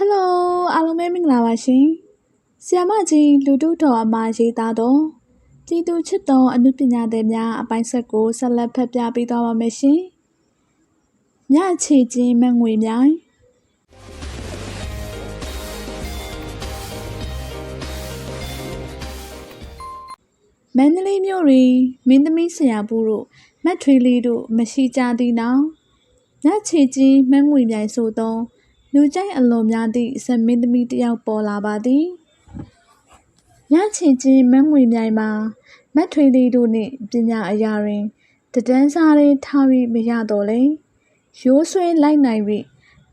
ဟယ်လိုအားလုံးပဲမင်္ဂလာပါရှင်။ဆီယမကြီးလူတုတော်အမရေးသားတော့ပြည်သူချစ်တော်အနုပညာသည်များအပိုင်းဆက်ကိုဆက်လက်ဖတ်ပြပေးသွားပါမယ်ရှင်။ညချေချင်းမငွေမြိုင်မန္တလေးမြို့တွင်မင်းသမီးဆရာဘူးတို့မတ်ထွေးလေးတို့မရှိကြသည်နောက်ညချေချင်းမငွေမြိုင်ဆိုသော လူကြိုက်အလွန်များသည့်ဇမင်းသမီးတစ်ယောက်ပေါ်လာပါသည်ညချင်ချင်းမငွေမြိုင်မှာမတ်ထွေးလေးတို့နှင့်ပညာအရာတွင်တဒန်းစားရင်းထားပြီးမရတော့လေရိုးဆွဲလိုက်နိုင်၍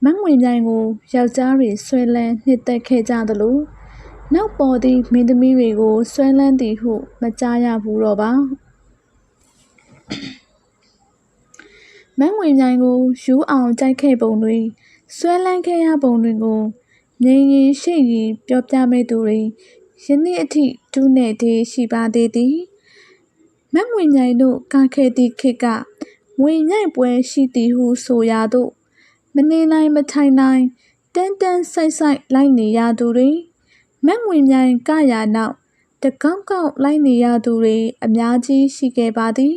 မငွေမြိုင်ကိုယောက်ျားတွေဆွဲလန်းနှစ်သက်ခဲ့ကြသလိုနောက်ပေါ်သည့်မင်းသမီးတွေကိုဆွဲလန်းသည်ဟုမကြားရဘူးတော့ပါမန်းငွေမြိုင်ကိုယူအောင်ကြိုက်ခဲ့ပုံတွေ ဆွဲလန်းခဲ့ရပုံတွေကိုငြိမ်ရင်ရှိရင်ပြောပြမဲ့သူတွေယနေ့အထိဒုနဲ့တေးရှိပါသေးသည်မန်းငွေမြိုင်တို့ကခဲ့သည့်ခေတ်ကငွေညိုက်ပွဲရှိသည်ဟုဆိုရသောမနေနိုင်မထိုင်နိုင်တန်းတန်းဆိုင်ဆိုင်လိုက်နေရသူတွေမန်းငွေမြိုင်ကရာနောက်တကောက်ကောက်လိုက်နေရသူတွေအများကြီးရှိခဲ့ပါသည်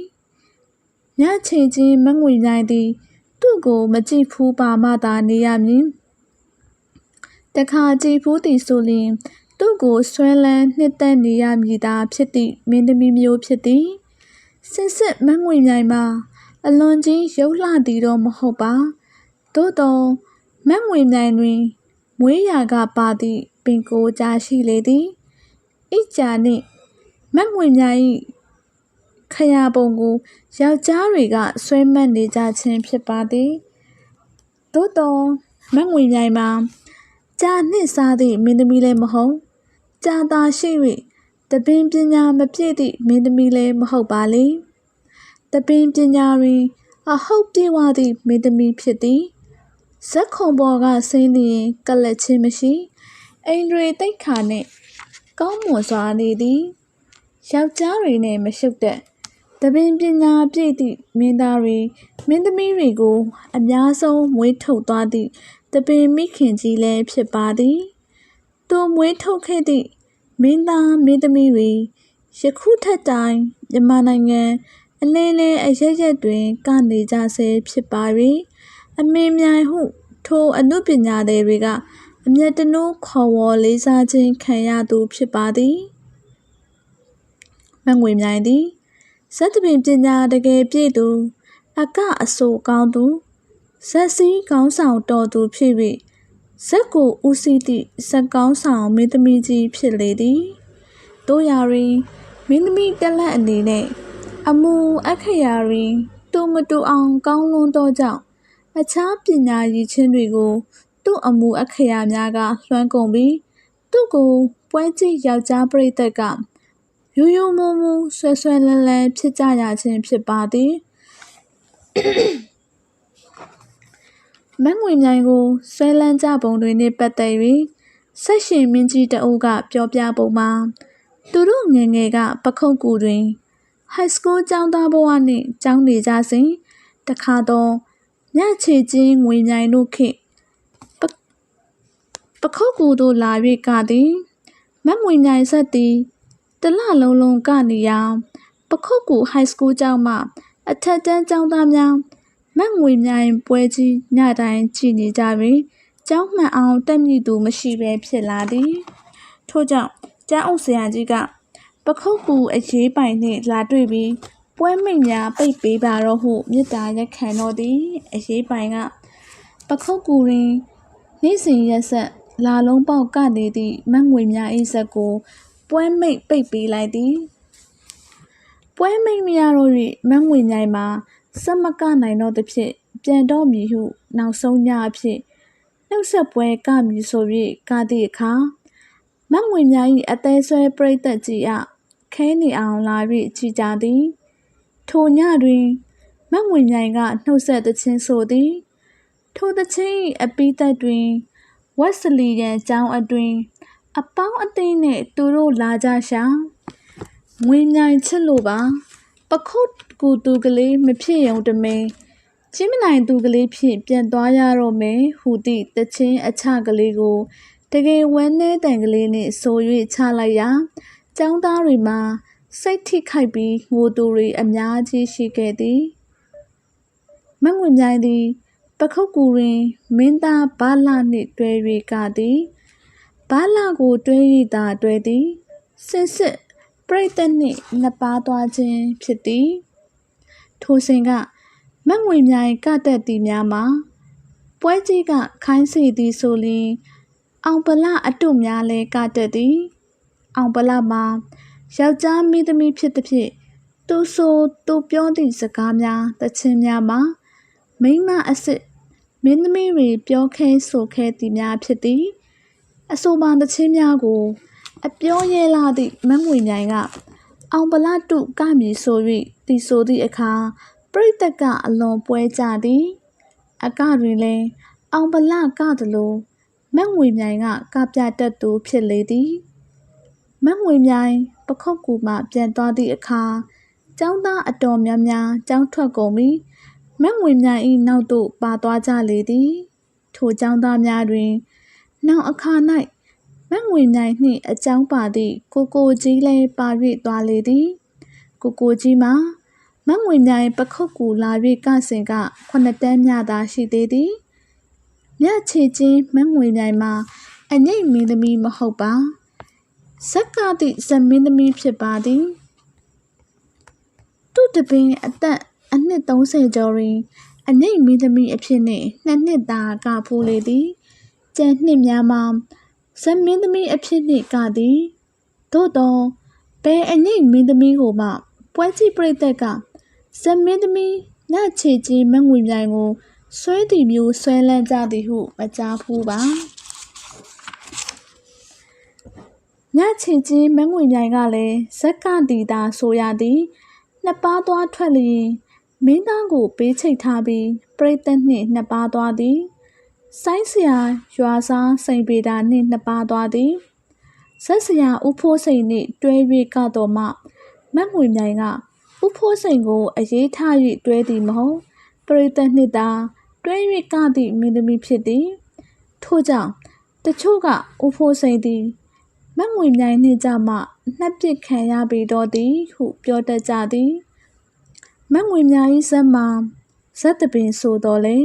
ညချိန်ချင်းမငွေမြိုင်သည် သူ့ကိုမကြည့်ဖူးပါမှသာနေရမည်တခါကြည့်ဖူးသည်ဆိုလျှင် သူ့ကိုဆွဲလန်းနှစ်သက်နေရမည်သာဖြစ်သည့်မင်းသမီးမျိုးဖြစ်သည်စစ်စစ်မငွေမြိုင်မှာအလွန်ကြီးရုပ်လှသည်တော့မဟုတ်ပါသို့တော့မငွေမြိုင်တွင် မွေးရာကပါသည့်ပင်ကိုကြားရှိလေသည်ဣကြာနှင့်မငွေမြိုင် ခရာပုံကိုယောက်ျားတွေကဆွဲမှတ်နေကြခြင်းဖြစ်ပါသည်သို့တော်မငွေမြိုင်မှာကြာနှစ်စားသည့်မင်းသမီးလည်းမဟုတ်ကြာသာရှိ၍တပင်ပညာမပြည့်သည့်မင်းသမီးလည်းမဟုတ်ပါလေတပင်ပညာတွင်အဟုတ်ပြေဝသည့်မင်းသမီးဖြစ်သည်ဇက်ခုံပေါ်ကဆင်းလျင်ကလတ်ချင်းမရှိအိမ်တွေတိတ်ခါနှင့်ကောင်းမွန်စွာနေသည်ယောက်ျားတွေနဲ့မရှုပ်တဲ့ တပင်ပညာပြည့်သည့်မင်းသားတွေမင်းသမီးတွေကို အများဆုံးမွေးထုတ်သွားသည့်တပင်မိခင်ကြီးလည်းဖြစ်ပါသည်သူမွေးထုတ်ခဲ့သည့်မင်းသားမင်းသမီးတွေယခုထက်တိုင်မြန်မာနိုင်ငံအလင်းလေးအရရက်တွင်ကနေကြဆဲဖြစ်ပါ၍အမေမြိုင်ဟုထိုအမှုပညာသည်တွေကအမျက်တနိုးခေါ်ဝေါ်လေးစားခြင်းခံရသူဖြစ်ပါသည်မငွေမြိုင်သည် ဇက်တပင်ပညာတကယ်ပြည့်သူအကအဆိုကောင်းသူဇက်စည်းကောင်းဆောင်တော်သူဖြစ်၍ဇက်ကိုဦးစီးသည့်ဇက်ကောင်းဆောင်မင်းသမီးကြီးဖြစ်လေသည်တို့ရာတွင်မင်းသမီးတက်လက်အနေနဲ့အမူအခရာတွင်တူမတူအောင်ကောင်းလွန်းသောကြောင့်အခြားပညာရည်ချင်းတွေကိုသူ့အမူအခရာများကလွှမ်းကုန်ပြီးသူ့ကိုပွဲကြည့်ယောက်ျားပရိသတ်က ရိုးရိုးမူးမူးဆွဲဆွဲလန်းလန်းဖြစ်ကြရခြင်းဖြစ်ပါသည်မန်းငွေမြိုင်ကိုဆွဲလန်းကြပုံတွေနှင့်ပတ်သက်၍ဆက်ရှင်မင်းကြီးတအုပ်ကပြောပြပုံမှာသူတို့ငယ်ငယ်ကပခုတ်ကူတွင် high school ကျောင်းသားဘဝနှင့်ကျောင်းနေကြစဉ်တခါတော့ညချေချင်းငွေမြိုင်တို့ခေတ်ပခုတ်ကူတို့လာ၍ကသည်မတ်ငွေမြိုင်ဆက်သည် တလလုံးလုံးကနေရာပခုတ်ကူ high school ကျောင်းမှအထက်တန်းကျောင်းသားများမတ်ငွေမြိုင်ပွဲကြီးညတိုင်းကြည်နေကြပြီးကျောင်းမှန်အောင်တက်မြည်သူမရှိဘဲဖြစ်လာသည်ထို့ကြောင့်ကျောင်းအုပ်ဆရာကြီးကပခုတ်ကူအရေးပိုင်နှင့်လာတွေ့ပြီးပွဲမိတ်များပိတ်ပေးပါတော့ဟုမေတ္တာရက်ခံတော်သည်အရေးပိုင်ကပခုတ်ကူတွင်နေ့စဉ်ရက်ဆက်လာလုံးပေါက်ကနေသည့်မတ်ငွေများ၏ဇက်ကို ပွဲမိတ်ပိတ်ပေးလိုက်သည်ပွဲမိတ်မရတော့၍မန်းငွေမြိုင်မှာစက်မကနိုင်တော့သဖြင့်ပြန်တော့မည်ဟု နောက်ဆုံးညအဖြစ်နှုတ်ဆက်ပွဲကမည်ဆို၍ကသည့်အခါမန်းငွေမြိုင်၏အသေးဆွဲပြိသက်ကြီးအခဲနေအောင်လာ၍ကြည်ကြသည်ထိုညတွင်မန်းငွေမြိုင်ကနှုတ်ဆက်သခြင်းဆိုသည်ထိုသခြင်း၏အပိသက်တွင်ဝက်စလီရန်ကျောင်းအတွင် အပေါင်းအသင်းနဲ့သူတို့လာကြရှာငွေမြိုင်ချစ်လို့ပါပခုတ်ကူတူကလေးမဖြစ်ရုံတမင်ကြီးမနိုင်သူကလေးဖြင့်ပြန်သွားရတော့မယ်ဟူသည့်တချင်းအချကလေးကိုတကယ်ဝမ်းနည်းတန်ကလေးနှင့်ဆို၍ချလိုက်ရာចောင်းသားတွေမှာစိတ်ထိခိုက်ပြီးငိုသူတွေအများကြီးရှိခဲ့သည်မငွေမြိုင်သည် ပခုတ်ကူတွင်မင်းသားဘာလနှင့်တွဲ၍ကသည် ဘာလကိုတွဲ၍သာတွဲသည်စစ်စစ်ပြိတ္တနှင့်နှစ်ပါးသွားခြင်းဖြစ်သည်ထိုစဉ်ကမငွေမြိုင်ကတက်သည်များမှာပွဲကြီးကခိုင်းစီသည်ဆိုလျှင်အောင်ပလအတုများလဲကတက်သည် အောင်ပလမှာယောက်ျားမိသမီးဖြစ်သည်ဖြင့်သူဆိုသူပြောသည့်စကားများတခြင်းများမှာမိန်းမအစ်စ်မင်းသမီးတွေပြောခဲဆိုခဲသည်များဖြစ်သည် အဆိုပါတခြင်းများကို အပြောရဲလာသည့်မငွေမြိုင်ကအောင်ပလတုကမည်ဆို၍တီဆိုသည့်အခါပရိသတ်ကအလွန်ပွဲကြသည်အကတွင်လည်းအောင်ပလကသလိုမငွေမြိုင်ကကပြတတ်သူဖြစ်လေသည်မငွေမြိုင်ပခုတ်ကူမှပြန်သွားသည့်အခါចောင်းသားအတော်များများចောင်းထွက်ကုန်ပြီးမငွေမြိုင်၏နောက်သို့ပါသွားကြလေသည် ထိုចောင်းသားများတွင် နောက်အခါ၌မငွေမြိုင်နှင့်အကြောင်းပါသည့်ကိုကိုကြီးလည်းပါ၍သွားလေသည်ကိုကိုကြီးမှာမငွေမြိုင်ပခုတ်ကူလာ၍ကစင်ကခုနှစ်တန်းမြသာရှိသေးသည်မြချေချင်းမငွေမြိုင်မှာအငိတ်မင်းသမီးမဟုတ်ပါဇက်ကသည့်ဇမင်းသမီးဖြစ်ပါသည်သူတပင်အသက်အနှစ်30ကျော်တွင်အငိတ်မင်းသမီးအဖြစ်နှင့်နှစ်နှစ်သာကဖိုးလေသည် ကျန်နှစ်များမှာဇမင်းသမီးအဖြစ်နှင့်ကသည်သို့သောဘယ်အငိတ်မင်းသမီးကိုမှ ပွဲကြည့်ပြိတ္တကဇမင်းသမီးညချေချင်းမငွေမြိုင်ကိုဆွဲသည်မျိုးဆွဲလန်းကြသည်ဟုမကြားဖူးပါညချေချင်းမငွေမြိုင်ကလည်းဇက်ကတီတာဆိုရသည်နှစ်ပါးသွားထွက်လျင်မင်းသားကိုပေးချိတ်ထားပြီးပြိတ္တနှင့်နှစ်ပါးသွားသည် ဆိုင်းဆရာရွာစားစိန်ပေတာနှင့်နှစ်ပါးသွားသည်ဆက်ဆရာဦးဖိုးစိန်နှင့်တွဲ၍ကတော့မှမငွေမြိုင်ကဥဖိုးစိန်ကိုအရေးထား၍တွဲသည်မဟုတ်ပရိသတ်နှင့်သာတွဲ၍ကသည့်မင်းသမီးဖြစ်သည်ထို့ကြောင့်တချို့ကဥဖိုးစိန်သည်မငွေမြိုင်နှင့်ကြမှနှက်ပစ်ခံရပေတော့သည်ဟုပြောတတ်ကြသည်မငွေမြိုင်ဇက်မှာဇက်တပင်ဆိုတော်လေ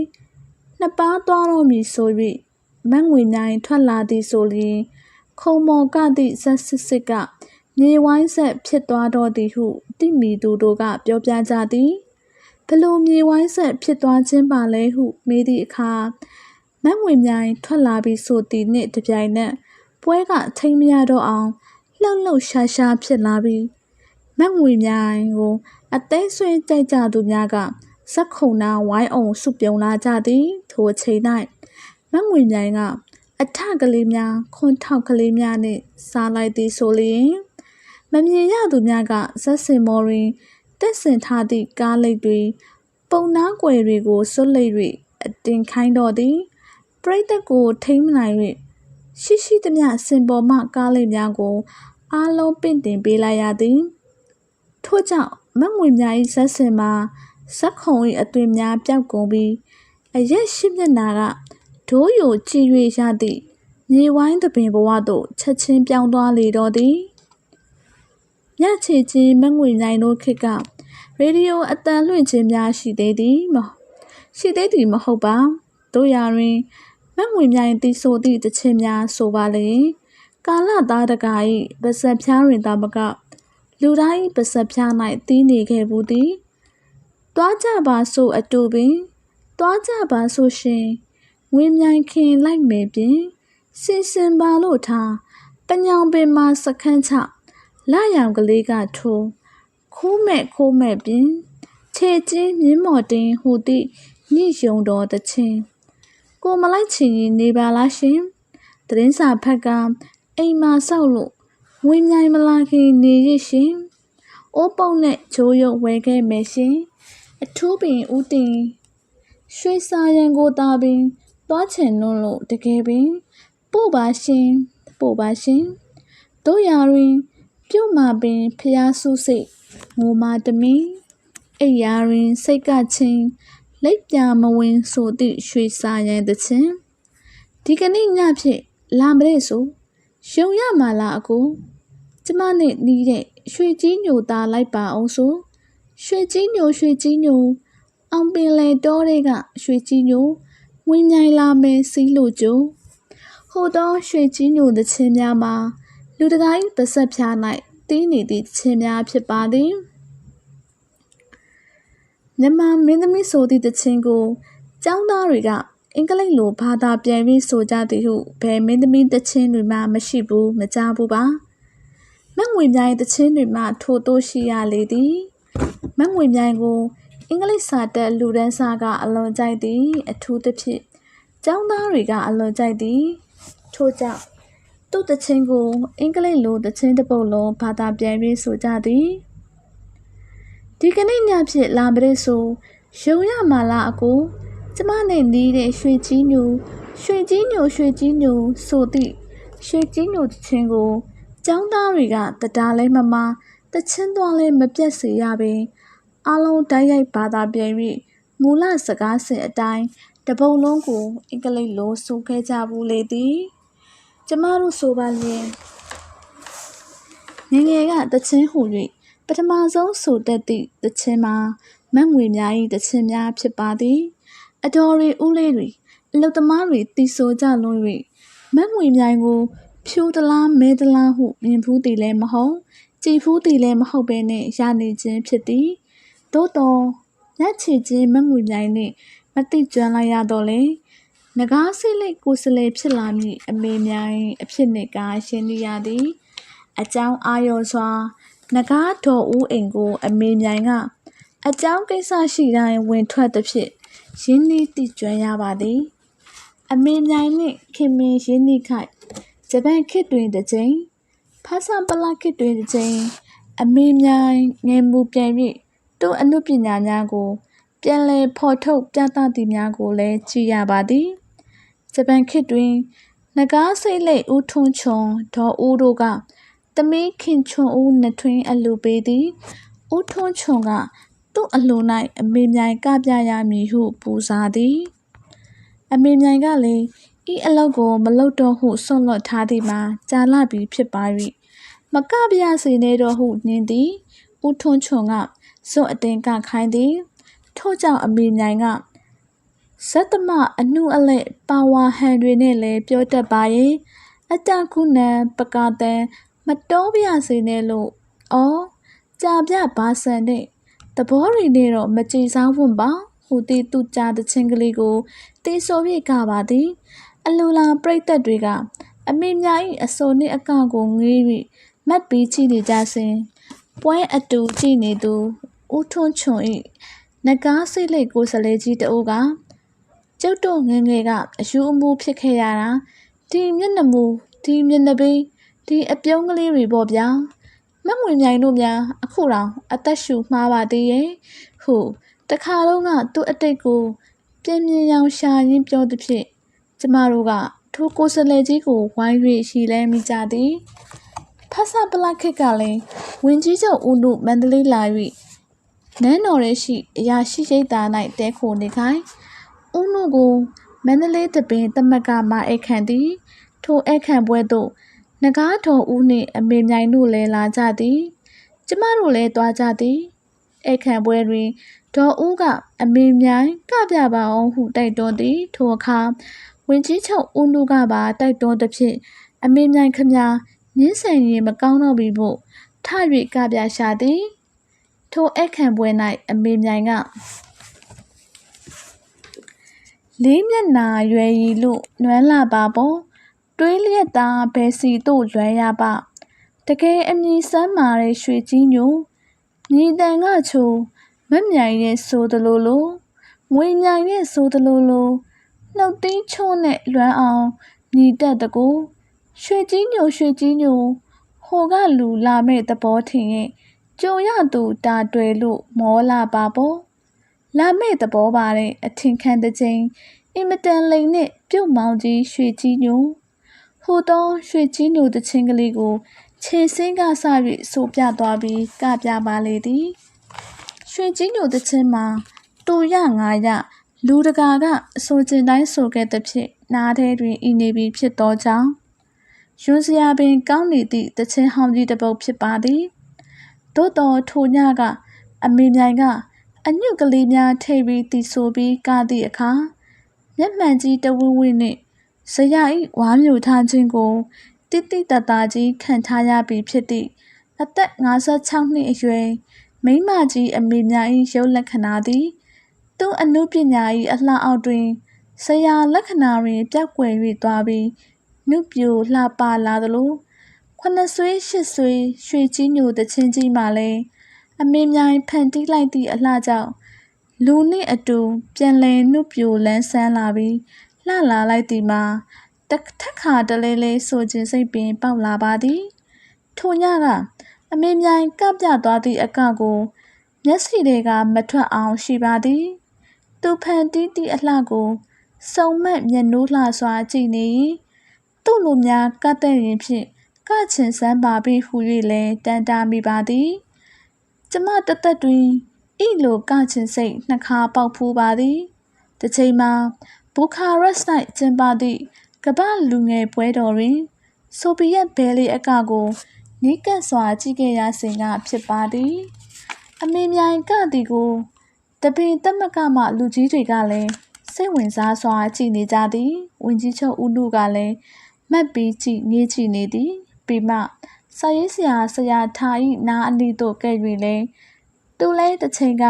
နှစ်ပါးသွားတော့မည်ဆို၍မငွေမြိုင်ထွက်လာသည်ဆိုလျင်ခုံမော်ကသည့်ဇက်စစ်စစ်ကမြေဝိုင်းဆက်ဖြစ်သွားတော့သည်ဟုတိမီသူတို့ကပြောပြကြသည်ဘလို့မြေဝိုင်းဆက်ဖြစ်သွားခြင်းပါလဲဟုမေးသည့်အခါမငွေမြိုင်ထွက်လာပြီးဆိုသည်နှင့်တပြိုင်နက်ပွဲကထိမရတော့အောင်လှုပ်လှုပ်ရှားရှားဖြစ်လာပြီးမငွေမြိုင်ကိုအသေးဆွေးကြိုက်ကြသူများက ဇက်ခုံနာဝိုင်းအောင်စုပြုံလာကြသည် ထိုအချိန်၌မငွေမြိုင်ကအထကလေးများခွန်းထောက်ကလေးများနှင့်စားလိုက်သည်ဆိုလျင်မမြင်ရသူများကဇက်စင်မော်တွင်တက်ဆင်ထားသည့်ကားလိပ်တွေပုံနာကွယ်တွေကိုစွတ်လိပ်၍အတင်ခိုင်းတော်သည်ပရိသတ်ကိုထိမ့်မနိုင်၍ရှိရှိသမျှစင်ပေါ်မှကားလိပ်များကိုအားလုံးပင့်တင်ပေးလိုက်ရသည်ထို့ကြောင့်မငွေများ၏ဇက်စင်မှာ ဇက်ခုံ၏အသွင်များပြောက်ကုန်ပြီးအရက်ရှိမျက်နာကဒိုးယိုကြည်၍ရသည့်မြေဝိုင်းသပင်ဘဝသို့ချက်ချင်းပြောင်းသွားလေတော့သည်ညချေချင်းမငွေနိုင်တို့ခေတ်ကရေဒီယိုအတန်လွှင့်ခြင်းများရှိသေးသည်မရှိသေးသည်မဟုတ်ပါတို့ရာတွင်မငွေမြိုင်တီဆိုသည့်တခြင်းများဆိုပါလေကာလသားတကာ၏ပါဇက်ဖျားတွင်သာမကလူတိုင်းပါဇက်ဖျား၌တီးနေခဲ့ဘူးသည် တွားကြပါဆိုအတူပင်တွားကြပါဆိုရှင်ဝင်းမြိုင်ခင်လိုက်မယ်ပြင်စင်စင်ပါလို့ထားပညောင်ပင်မှာစခန်းချလာရောင်ကလေးကထိုးခိုးမဲ့ခိုးမဲ့ပြင်ခြေချင်းမြင်းမော်တင်ဟူသည့်ညိယုံတော်တချင်းကိုမလိုက်ချင်ရင်နေပါလားရှင်တရင်စာဖက်ကအိမ်မှာဆောက်လို့ဝင်းမြိုင်မလာခင်နေရရှင်အိုးပုံနဲ့ဂျိုးရုပ်ဝဲခဲ့မယ်ရှင် အထူးပင်ဦးတင်ရွှေစာရန်ကိုတာပင်သွားချင်လို့လို့တကယ်ပင်ပို့ပါရှင်ပို့ပါရှင်တို့ရာတွင် ပြုတ်မာပင်ဖျားဆုစိတ်ငိုမာတမင်းအိယာတွင်စိတ်ကချင်းလိပ်ပြမဝင်ဆိုသည့်ရွှေစာရန်သချင်းဒီကနေ့ညဖြင့်လာမတဲ့ဆိုရှုံရမှာလားအကိုကျမနဲ့နီးတဲ့ရွှေကြီးညိုသားလိုက်ပါအောင်ဆို ရွှေကြီးညိုရွှေကြီးညိုအောင်ပင်လေတောတွေကရွှေကြီးညိုဝင်းမြိုင်လာမယ်စီးလို့ကြိုဟိုတော့ရွှေကြီးညိုသချင်းများမှာလူတကာ၏ပါဆက်ဖြား၌တီးနေသည့်သချင်းများဖြစ်ပါသည်မြန်မာမင်းသမီးဆိုသည့်သချင်းကိုကျောင်းသားတွေကအင်္ဂလိပ်လိုဘာသာပြန်ပြီးဆိုကြသည်ဟုဘယ်မင်းသမီးသချင်းတွေမှမရှိဘူးမကြားဘူးပါမက်ငွေမြိုင်သချင်းတွေမှထို့သို့ရှိရလေသည် မက်ငွေမြိုင်ကိုအင်္ဂလိပ်စာတက်လူဒန်းစာကအလွန်ကြိုက်သည် အထူးသဖြင့်ကျောင်းသားတွေကအလွန်ကြိုက်သည်ထို့ကြောင့်သူ့သချင်းကိုအင်္ဂလိပ်လိုသချင်းတစ်ပုဒ်လုံးဘာသာပြန်ပြီးဆိုကြသည်ဒီကနေ့ညဖြစ်လာမတဲ့ဆိုရုံရမှာလားအကိုကျမနဲ့နီးတဲ့ရွှေကြီးညိုရွှေကြီးညိုရွှေကြီးညိုဆိုသည့်ရွှေကြီးညိုသချင်းကိုကျောင်းသားတွေကတတားလဲမမ တချင်းသွားလဲမပြတ်စေရပင်အလုံးတိုက်ရိုက်ဘာသာပြန်ပြီးမူလစကားစဉ်အတိုင်းတပုံလုံးကိုအင်္ဂလိပ်လိုဆိုခဲ့ကြဘူးလေသည်ကျမတို့ဆိုပါလျင်ငယ်ငယ်ကတချင်းဟူ၍ပထမဆုံးဆိုတတ်သည့်တချင်းမှာမတ်ငွေများ၏တချင်းများဖြစ်ပါသည်အတော်ရီဦးလေးတွေအလုတ်သမားတွေတီဆိုကြလွန်း၍မတ်ငွေမြိုင်ကိုဖြူတလားမဲတလားဟုမြင်ဖူးသည်လည်းမဟုတ် ကြည်ဖူးသည်လည်းမဟုတ်ဘဲနဲ့ရနေခြင်းဖြစ်သည်သို့တော်ရက်ချီချင်းမတ်ငွေမြိုင်နှင့်မတိကျွမ်းလိုက်ရတော့လေနဂါးစိတ်လိတ်ကိုယ်စလဲဖြစ်လာမည့်အမေမြိုင်အဖြစ်နှင့်ကားရှင်းနေရသည်အကြောင်းအာရုံစွာနဂါးတော်ဦးအိမ်ကို အမေမြိုင်ကအကြောင်းကိစ္စရှိတိုင်းဝင်ထွက်သဖြင့်ရင်းနှီးတိကျွမ်းရပါသည်အမေမြိုင်နှင့်ခင်မင်ရင်းနှီးခိုက်ဂျပန်ခေတ်တွင်တစ်ကြိမ် ဖာဆန်ပလာခေတ်တွင်တစ်ကြိမ် အမေမြိုင်ငယ်မူပြန်၍သူ့အမှုပညာများကို ပြန်လည်ဖော်ထုတ်ပြသသည်များကိုလည်း ကြည့်ရပါသည် ဂျပန်ခေတ်တွင် နဂါးစိတ်လိတ်ဦးထွန်းချွန် ဒေါ်ဦးတို့က သမီးခင်ချွန်ဦးနှထွင်းအလူပေးသည် ဦးထွန်းချွန်က သူ့အလို၌အမေမြိုင်ကပြရမည်ဟု ပူဇာသည် အမေမြိုင်ကလည်း ဤအလောက်ကိုမလုပ်တော့ဟုဆွန့်လွတ်ထားသည်မှာကြာလပြီဖြစ်ပါ၍မကပြစေနေတော့ဟုညင်သည်ဦးထွန်းချွန်ကစွန့်အတင်ကခိုင်းသည်ထို့ကြောင့်အမေမြိုင်ကဇတ်သမအနှုအလဲပါဝါဟန်တွေနဲ့လည်းပြောတတ်ပါရဲ့အတခုနံပကာတန်မတော်ပြစေနဲ့လို့ဩကြာပြဘာဆန်နဲ့သဘောတွေနဲ့တော့မကြည်စားဝွန့်ပါဟူသည်သူကြာတဲ့ချင်းကလေးကိုတေဆိုပြကပါသည် အလူလာပြိတ်သက်တွေကအမေများ၏အစိုးနှင့်အကကိုငေး၍မတ်ပြီးကြည့်နေကြစဉ်ပွဲအတူကြည့်နေသူဦးထွန်းချွန်၏နဂါးစိတ်လိတ်ကိုစလဲကြီးတအိုးကကျုပ်တို့ငယ်ငယ်ကအယူအမူဖြစ်ခဲ့ရတာဒီမျက်နှာမူဒီမျက်နှာပေးဒီအပြုံးကလေးတွေပေါ့ဗျာမက်ငွေမြိုင်တို့များအခုတောင်အသက်ရှူမှားပါသေးရဲ့ဟုတခါတော့ကသူ့အတိတ်ကိုပြင်းပြင်းရောင်ရှာရင်းပြောသည်ဖြင့် ကျမတို့ကထိုကိုယ်စလဲကြီးကိုဝိုင်း၍ရှီလဲမိကြသည်ဖဆပလခက်ကလည်းဝင်ကြီးချုပ်ဦးနုမန္တလေးလာ၍နန်းတော်ရဲ့ရှိအရာရှိရိတ်သား၌တဲခိုနေခိုင်းဦးနုကိုမန္တလေးတပင်တမကမှအိတ်ခံသည်ထိုအိတ်ခံပွဲသို့နဂါးတော်ဦးနှင့်အမေမြိုင်တို့လည်းလာကြသည် ကျမတို့လည်းသွားကြသည်အိတ်ခံပွဲတွင်ဒေါ်ဦးကအမေမြိုင်ကပြပါအောင်ဟုတိုက်တွန်းသည် ထိုအခါ ဝင်ကြီးချုပ်ဦးနုကပါတိုက်တွန်းသည်ဖြင့်အမေမြိုင်ခမညင်းဆန်ရင်မကောင်းတော့ပြီမို့ထ၍ကပြရှာသည်ထိုအိတ်ခံပွဲ၌အမေမြိုင်ကလေးမျက်နာရွယ်ရီလို့နွမ်းလာပါပေါ့တွေးလျက်သားဘယ်စီတို့လွမ်းရပါတကယ်အမြင်ဆန်းမာတဲ့ရွှေကြီးညိုမြေတန်ကချိုမက်မြိုင်ရဲ့ဆိုသလိုလိုငွေမြိုင်ရဲ့ဆိုသလိုလို နှုတ်သီးချိုးနဲ့လွမ်းအောင်မြည်တက်တကူရွှေကြီးညိုရွှေကြီးညိုဟိုကလူလာမဲ့သဘောထင်ရဲ့ကြုံရသူတာတွေ့လို့မောလာပါပေါ့လာမဲ့သဘောပါတဲ့အထင်ခံတဲ့ချိန်အင်မတန်လိန်နဲ့ပြုတ်မောင်ကြီးရွှေကြီးညိုဟိုတော့ရွှေကြီးညိုတချင်းကလေးကိုခြေစင်းကစ၍ဆိုပြသွားပြီးကပြပါလေသည်ရွှေကြီးညိုတချင်းမှာတူရငါရ လူတကာကအဆိုကျင်တိုင်းဆိုခဲ့သဖြင့်နားထဲတွင်ဤနေပြီဖြစ်သောကြောင့်ယွန်းစရာပင်ကောင်းနေသည့်တခြင်းဟောင်းကြီးတစ်ပုဒ်ဖြစ်ပါသည်သို့တော်ထိုညကအမေမြိုင်ကအညွတ်ကလေးများထိပ်ပြီးတီဆိုပြီးကသည့်အခါမျက်မှန်ကြီးတဝင်းဝင်းနှင့်ဇရာဤဝါမျိုးထားခြင်းကိုတိတိတတ်တာကြီးခံထားရပြီဖြစ်သည့်အသက်56နှစ်အရွယ်မိန်းမကြီးအမေမြိုင်၏ရုပ်လက္ခဏာသည် သူအနုပညာ၏အလှအောက်တွင်ဆရာလက္ခဏာတွင်ပြက်ကွယ်၍သွားပြီးနုပြိုလှပလာသလိုခုနှစ်ဆွေးရှစ်ဆွေးရွှေကြီးညိုတချင်းကြီးမှလည်းအမေမြိုင်ဖန်တီးလိုက်သည့်အလှကြောင့်လူနှင့်အတူပြန်လည်နုပြိုလန်းဆန်းလာပြီးလှလာလိုက်သည်မှာတစ်ထက်ခါတလဲလဲဆိုခြင်းစိတ်ပင်ပေါက်လာပါသည်ထိုညကအမေမြိုင်ကပြသွားသည့်အကကိုမျက်စိတွေကမထွက်အောင်ရှိပါသည် သူဖန်တီးသည့်အလှကို စုံမက်မျက်နှိုးလှစွာကြည့်နေ၏သူ့လိုများကတ်တဲ့ရင်ဖြင့်ကချင်စမ်းပါပြီဟု၍လည်းတန်တာမိပါသည်ကျမတသက်တွင်ဤလိုကချင်စိတ်နှစ်ခါပေါက်ဖူးပါသည်တစ်ချိန်မှာဘူခါရက်စ်၌ကျင်းပသည့်ကမ္ဘာလူငယ်ပွဲတော်တွင် ဆိုဗီယက်ဘဲလီအကကိုနီးကပ်စွာကြည့်ခဲ့ရစဉ်ကဖြစ်ပါသည် အမေမြိုင်ကသည်ကို တပင်တက်မကမှလူကြီးတွေကလည်းစိတ်ဝင်စားစွာကြည့်နေကြသည်ဝင်ကြီးချုပ်ဦးနုကလည်းမှတ်ပြီးကြည့်ငေးကြည့်နေသည်ပြီးမှစာရေးဆရာဆရာထားဤနားအနီးသို့ကဲ့၍လည်းသူလည်းတစ်ချိန်က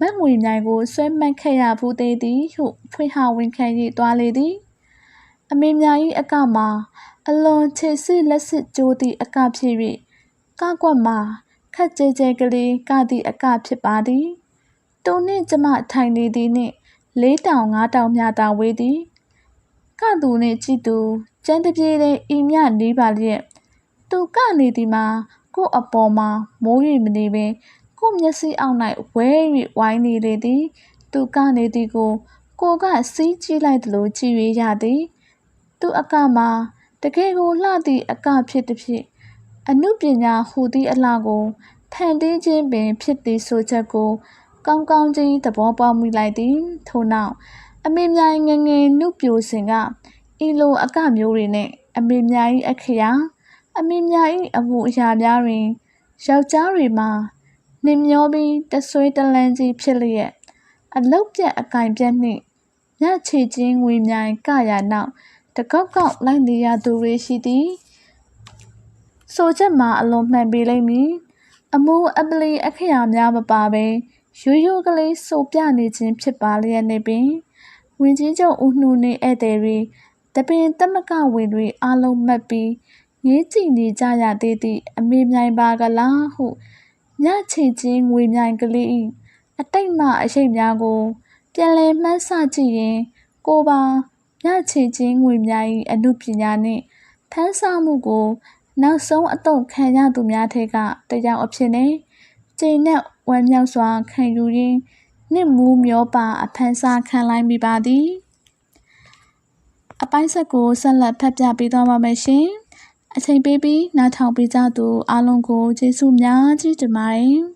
မက်ငွေမြိုင်ကိုဆွဲမှတ်ခဲ့ရဘူးသေးသည်ဟုဖွင့်ဟဝင်ခံ၍သွားလေသည်အမေမြိုင်၏အကမှာအလွန်ခြေစစ်လက်စစ်ကြိုးသည့်အကဖြစ်၍ကကွက်မှာခက်ကြဲကြဲကလေးကသည့်အကဖြစ်ပါသည် သူနှင့်ကျမထိုင်နေသည်နှင့်လေးတောင်ငါးတောင်မြတာဝေးသည်ကသူနှင့်ကြည့်သူကျန်းတပြေးတဲ့ဤမြနေပါလျက်သူကနေသည်မှာကို့အပေါ်မှာမိုး၍မနေပင်ကို့မျက်စိအောက်၌ဝဲ၍ဝိုင်းနေလေသည် သူကနေသည်ကို ကိုကစီးကြည့်လိုက်သလိုကြည့်၍ရသည် သူအကမှာတကယ်ကိုလှသည့်အကဖြစ်သည်ဖြင့်အနုပညာဟူသည့်အလှကိုဖန်တီးခြင်းပင်ဖြစ်သည်ဆိုချက်ကို ကောင်းကောင်းကြီးသဘောပေါက်မိလိုက်သည်ထို့နောက်အမေမြိုင်ငယ်ငယ်နုပြိုစင်ကဤလိုအကမျိုးတွေနဲ့အမေမြိုင်၏အခရာအမေမြိုင်၏အမှုအရာများတွင်ယောက်ျားတွေမှာနှင်မျောပြီးတဆွေးတလန်းကြီးဖြစ်လျက်အလုတ်ပြက်အကင်ပြက်နှင့်ညချီချင်းငွေမြိုင်ကရနောက်တကောက်ကောက်လိုက်နေရသူတွေရှိသည်ဆိုချက်မှာအလွန်မှန်ပေလိမ့်မည်အမိုးအပလီအခရာများမပါဘဲ ရိုးရိုးကလေးဆိုပြနေခြင်းဖြစ်ပါလျက်နေပင်ဝင်ကြီးချုပ်ဦးနှူနှင့်ဧည့်သည်တွေတပင်တမကဝင်တွေအလုံးမှတ်ပြီးရေးကြည့်နေကြရသေးသည့်အမေမြိုင်ပါကလားဟုညချီချင်းငွေမြိုင်ကလေး၏အတိတ်မှအရေးများကို ပြန်လည်မှန်းဆကြည့်ရင် ကိုပါညချီချင်းငွေမြိုင်၏အမှုပညာနှင့်ဖန်းဆမှုကို နောက်ဆုံးအတော့ခံရသူများထဲကတယောက်အဖြစ်နဲ့ကျိန်နဲ့ ဝမ်းမြောက်စွာခံယူရင်းနှစ်မူးမျောပါအဖန်းစားခံလိုက်မိပါသည်အပိုင်းဆက်ကိုဆက်လက်ဖတ်ပြပေးသွားပါမယ်ရှင်အချိန်ပေးပြီးနားထောင်ပေးကြသူအားလုံးကိုကျေးဇူးများကြီးတင်ပါတယ်